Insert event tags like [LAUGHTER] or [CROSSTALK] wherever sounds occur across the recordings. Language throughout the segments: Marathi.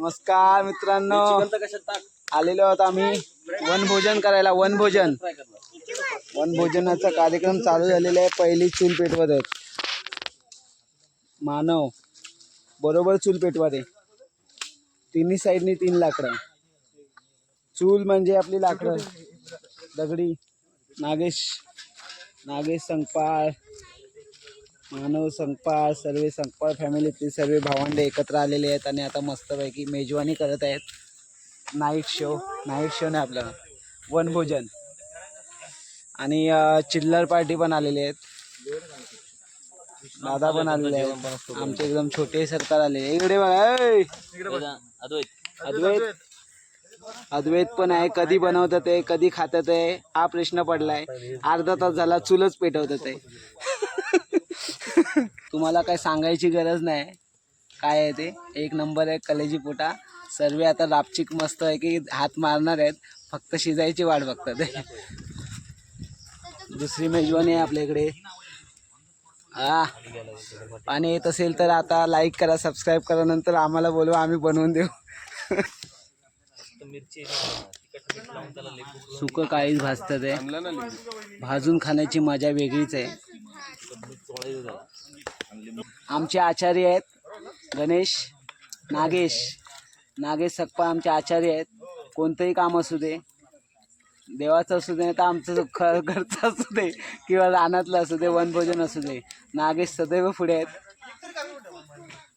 नमस्कार मित्रांनो. आलेलो आहोत आम्ही. वनभोजन करायला वनभोजन वनभोजनाचा कार्यक्रम चालू झालेला आहे पहिली चूल पेटवत आहेत मानव बरोबर चूल पेटवत तिन्ही साईडनी तीन लाकडं. चूल म्हणजे आपली लाकडं. दगडी नागेश नागेश संकपाळ मानव संपाळ सर्व संपाळ फॅमिलीतील सर्व भावंडे एकत्र आलेले आहेत आणि आता मस्तपैकी मेजवानी करत आहेत. नाईट शो नाईट शो नाही आपलं. वनभोजन आणि चिल्लर पार्टी पण आलेले आहेत. दादा पण आलेले आहेत. आमचे एकदम छोटे सरकार आले इकडे बघा अद्वैत. अद्वैत पण आहे. कधी बनवतात आहे कधी खातात आहे हा प्रश्न पडलाय. अर्धा तास झाला चुलच पेटवतात आहे तुम्हाला काय सांगायची गरज नाही. काय आहे ते? एक नंबर आहे कलेजी पोटा. सर्व आता रापचिक मस्त आहे की हात मारणार आहेत. फक्त शिजायची वाट बघतात. ते दुसरी मेजवानी आहे आपल्या इकडे. हा पाणी येत असेल तर आता लाईक करा सबस्क्राईब करा नंतर आम्हाला बोलवा आम्ही बनवून देऊ. सुक काळीच भाजतं ते भाजून खाण्याची मजा वेगळीच आहे. आमचे आचार्य आहेत. गणेश नागेश. नागेश सकपा आमचे आचार्य आहेत. कोणतंही काम असू दे. देवाचं असू दे तर आमचं घर [LAUGHS] घरचं असू दे किंवा रानातलं असू दे वनभोजन असू दे. नागेश सदैव पुढे आहेत.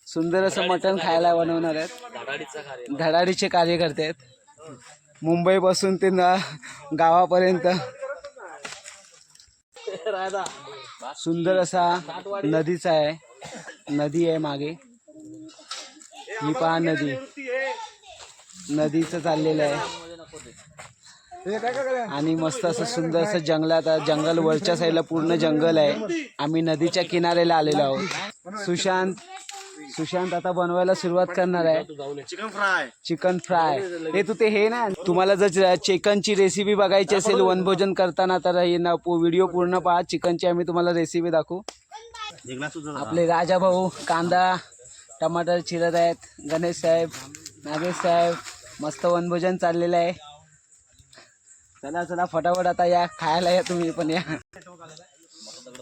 सुंदर असं मटण खायला बनवणार आहेत. धडाडीचे कार्यकर्ते आहेत. मुंबईपासून ते ना गावापर्यंत. सुंदर असा नदीचा आहे. नदी आहे मागे. ही पहा नदी. नदीचं चाललेलं आहे. आणि मस्त असं सुंदर असं जंगलात आहे. जंगल वरच्या साईडला पूर्ण जंगल आहे. आम्ही नदीच्या किनाऱ्याला आलेलो आहोत. सुशांत सुशांत आता बनवायला सुरुवात करणार आहे. चिकन फ्राय चिकन फ्राय हे तू ते हे ना तुम्हाला जर चिकनची रेसिपी बघायची असेल वनभोजन करताना तर हे ना व्हिडिओ पूर्ण पहा. चिकनची आम्ही तुम्हाला रेसिपी दाखवू. आपले राजा भाऊ कांदा टमाटर चिरत आहेत. गणेश साहेब नागेश साहेब मस्त वनभोजन चाललेलं आहे. चला चला फटाफट आता या खायला या तुम्ही पण या.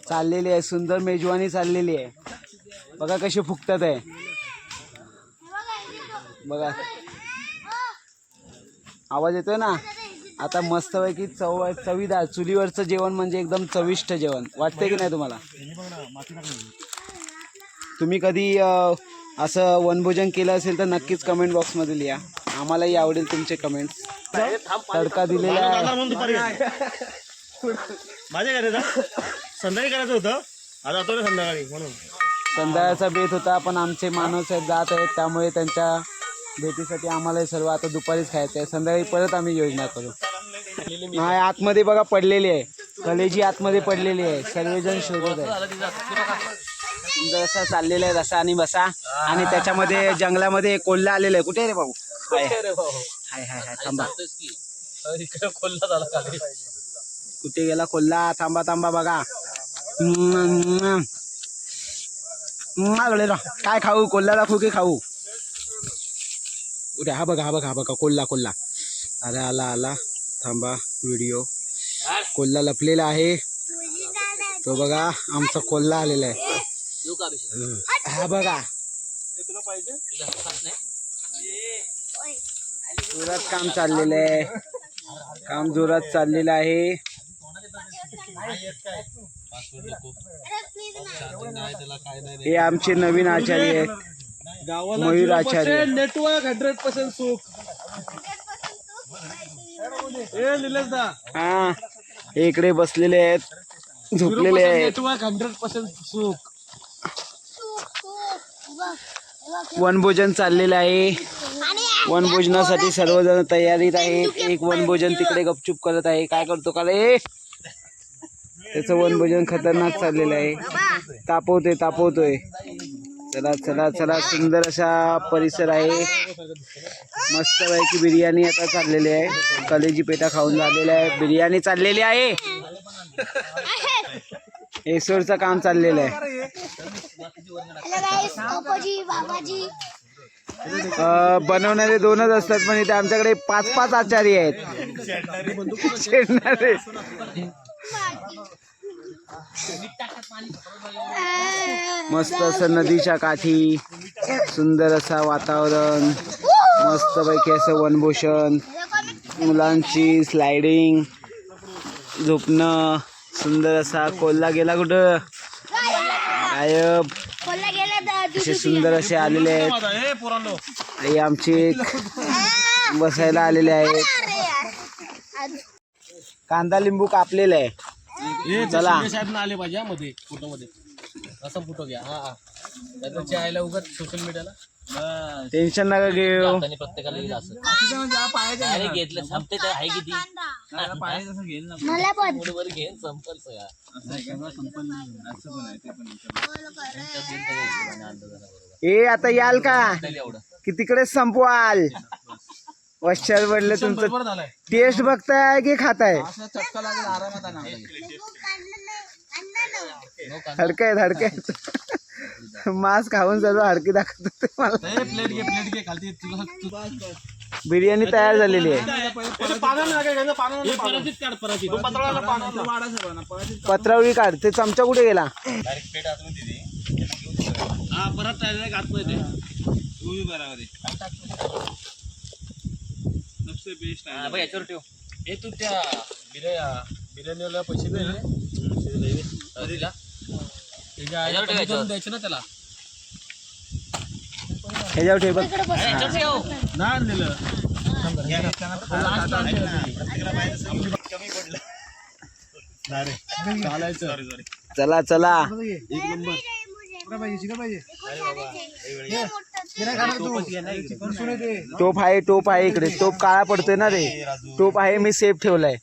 चाललेली आहे सुंदर मेजवानी चाललेली आहे. बघा कशी फुकतात आहे. बघा. आवाज येतोय ना? आता मस्तपैकी चव चवीदार चुलीवरचं जेवण म्हणजे एकदम चविष्ट जेवण. वाटतंय की नाही तुम्हाला? तुम्ही कधी असं वनभोजन केलं असेल तर नक्कीच कमेंट बॉक्समध्ये लिहा. आम्हालाही आवडेल तुमचे कमेंट्स तडका दिलेला माझ्या घरी संध्याकाळी करायचं होतं. आज जातो रे संध्याकाळी म्हणून. संध्याकाळचा बेत होता पण आमचे माणूस साहेब जात आहेत त्यामुळे त्यांच्या भेटीसाठी आम्हाला सर्व आता दुपारीच खायचं आहे संध्याकाळी परत आम्ही योजना करू. नाही आतमध्ये बघा पडलेली आहे. कलेजी आतमध्ये पडलेली आहे. सर्वजण शोधत आहे असा चाललेला आहे रसा आणि बसा. आणि त्याच्यामध्ये जंगलामध्ये कोल्हा आलेला आहे. कुठे रे भाऊ? हाय हाय हाय हाय थांबा. कुठे गेला कोल्हा? थांबा थांबा बघा. काय खाऊ? कोल्हा दाखवू की खाऊ? उद्या हा बघा हा बघा हा बघा. कोल्हा कोल्हा. अरे आला आला. थांबा व्हिडिओ. कोल्हा लपलेला आहे. तो बघा आमचा कोल्हा आलेला आहे. हा. बघा. जोरात काम चाललेलं आहे. काम जोरात चाललेलं आहे. हे आमचे नवीन आचार्य आहेत. Mayur Acharya network hundred percent सुख. हा हे इकडे बसलेले आहेत झोपलेले आहेत. नेटवर्क हंड्रेड पर्सेंट सुख. वनभोजन चाललेलं आहे. वनभोजनासाठी सर्वजण तयारीत आहेत एक वनभोजन तिकडे गपचूप करत आहे. काय करतो का रे त्याचं वनभोजन खतरनाक चाललेलं आहे. तापवतोय तापवतोय. चला चला चला सुंदर असा परिसर आहे. मस्त पैकी बिर्याणी आता चाललेली आहे. कलेजी पेटा खाऊन झालेला आहे. बिर्याणी चाललेली आहे. एसोरचं काम चाललेलं आहे. बनवणारे दोनच असतात पण इथे आमच्याकडे पाच पाच आचारी आहेत. मस्त असं नदीच्या काठी सुंदर असा वातावरण मस्त पैकी असं वनभूषण मुलांची स्लायडिंग झोपणं सुंदर असा कोल्हा गेला कुठं? गायब. असे सुंदर असे आलेले आहेत. ए आमचे बसायला आलेले आहेत. कांदा लिंबू कापलेला आहे. चला. साहेब आले पाहिजे हा मध्ये फोटो मध्ये असा फोटो घ्या हा हा. त्याच्या आईला उगाच सोशल मीडियाला टेन्शन नका घेऊ. प्रत्येकाला येईल असं. अरे घेतलं संपते आहे किती? मला पण. [LAUGHS] मुठभर घेऊन संपल सगळा. ए आता याल का? की तिकडेच संपवाल. वश्चात पडलं तुमचं झालाय. टेस्ट बघताय की खाताय? हडकं आहेत हडकं आहेत. मांस खाऊन सर्व हडकी दाखवत होते मला. ए प्लेट घे प्लेट घे खालती. तुला तुला बिर्याणी तयार झालेली आहे. परातीत काढ परातीत पत्राला पाण्याला पत्रावळी काढ ते चमचा कुठे गेला? हा परत डायरेक्ट आतमध्ये. ते बरोबर सबसे बेस्ट हा, बघ याच्यावर ठेव ए तू त्या बिर्याणी बिर्याणीला पैसे दे त्याच्या आईला याच्यावर कमी द्यायचे ना त्याला ह्याच्यावर ठेव बघ अरे, याच्यावर ठेव नाही आणलेलं चालायचं चला चला एक नंबर टोप आहे टोप आहे इकडे. टोप काळा पडतोय ना रे. टोप आहे मी सेफ ठेवलाय.